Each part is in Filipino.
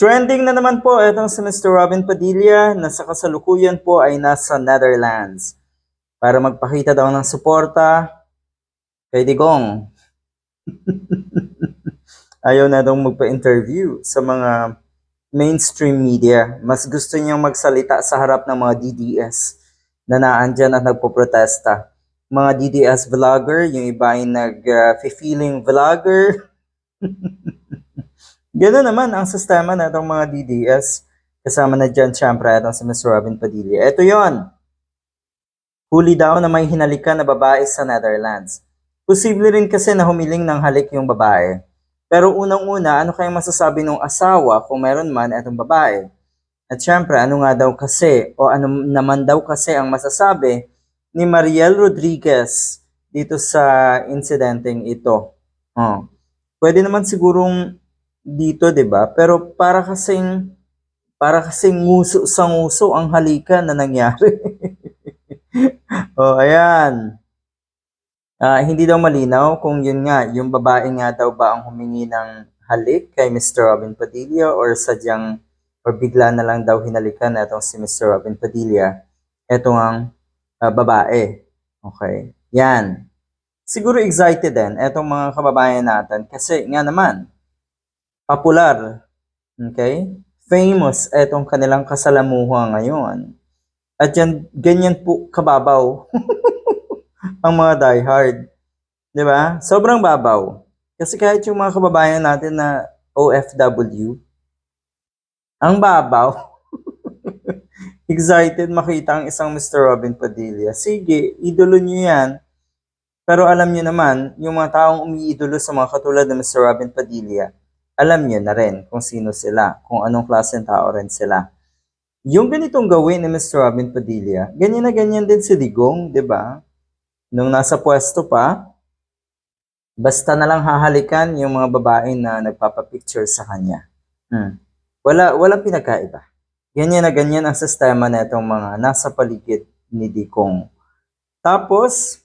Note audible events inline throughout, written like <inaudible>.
Trending na naman po itong si Mr. Robin Padilla na sa kasalukuyan po ay nasa Netherlands para magpakita daw ng suporta kay Digong. <laughs> Ayaw na daw magpa-interview sa mga mainstream media. Mas gusto niyang magsalita sa harap ng mga DDS na naandyan at nagpo-protesta. Mga DDS vlogger, yung iba ay nag-feeling vlogger. <laughs> Ganoon naman ang sistema na itong mga DDS. Kasama na dyan, syempre, itong si Ms. Robin Padilla. Ito yon Huli daw na may hinalikan na babae sa Netherlands. Posible rin kasi na humiling ng halik yung babae. Pero unang-una, ano kayang masasabi ng asawa kung meron man itong babae? At syempre, ano nga daw kasi, o ano naman daw kasi ang masasabi ni Mariel Rodriguez dito sa insidenteng ito. Oh. Pwede naman sigurong dito, 'di ba? Pero para kasing para kasing nguso sa nguso ang halikan na nangyari. <laughs> oh, ayan. Ah, hindi daw malinaw kung yun nga, yung babae nga daw ba ang humingi ng halik kay Mr. Robin Padilla or sadyang or bigla na lang daw hinalikan na itong si Mr. Robin Padilla. Ito ang ah, babae. Okay. Yan. Siguro excited din etong mga kababayan natin kasi nga naman, popular, okay? Famous etong kanilang kasalamuha ngayon. At yan, ganyan po kababaw <laughs> ang mga diehard. Di ba? Sobrang babaw. Kasi kahit yung mga kababayan natin na OFW, ang babaw. <laughs> Excited makita ang isang Mr. Robin Padilla. Sige, idolo nyo yan. Pero alam nyo naman, yung mga taong umiidolo sa mga katulad ng Mr. Robin Padilla, alam nyo na rin kung sino sila, kung anong klaseng tao rin sila. Yung ganitong gawin ni Mr. Robin Padilla, ganyan na ganyan din si Digong, di ba? Nung nasa pwesto pa, basta na lang hahalikan yung mga babae na nagpapapicture sa kanya. Hmm. Wala, walang pinagkaiba. Ganyan na ganyan ang sistema na itong mga nasa paligid ni Digong. Tapos,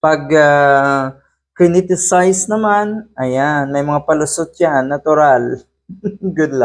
pag uh, criticize naman, ayan, may mga palusot yan, natural. <laughs> Good luck.